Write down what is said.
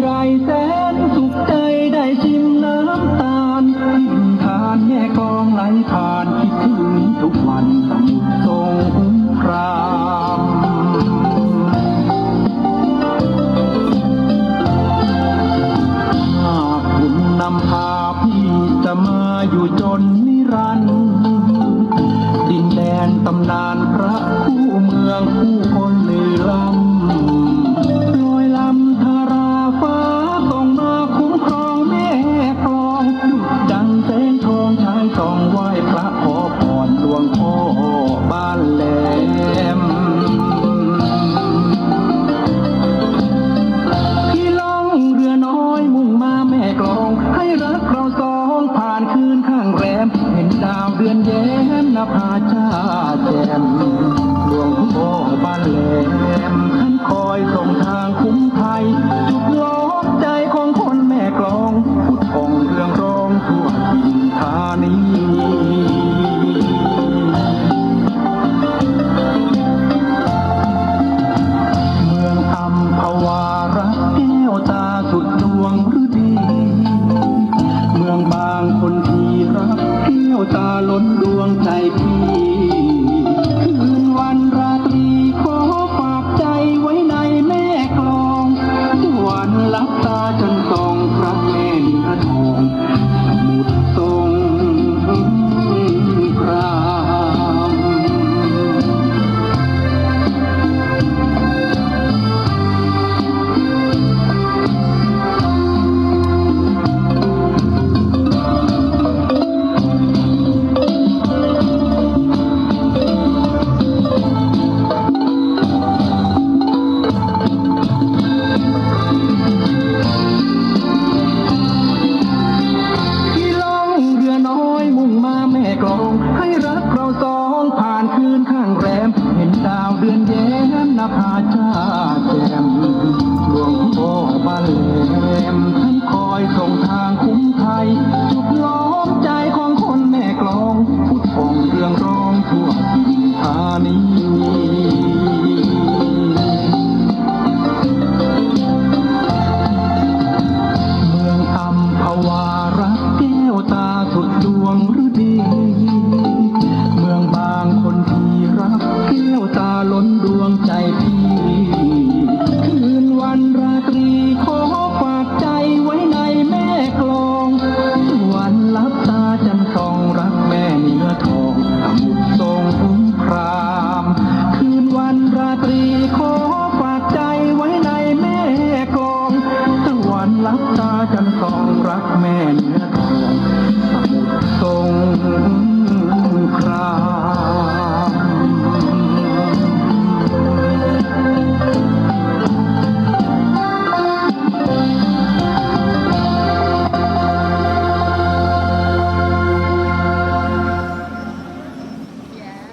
ไรแสนสุขใจได้ชิมน้ำตาลทิมทานแม่กองไหลผ่านคิดถึงทุกวันสมสงครามขุณนำพาพี่จะมาอยู่จนนิรันดินแดนตำนานพระคู่เมืองคู่ Maharaja. กลอมให้รักเราสองผ่านคืน Приходит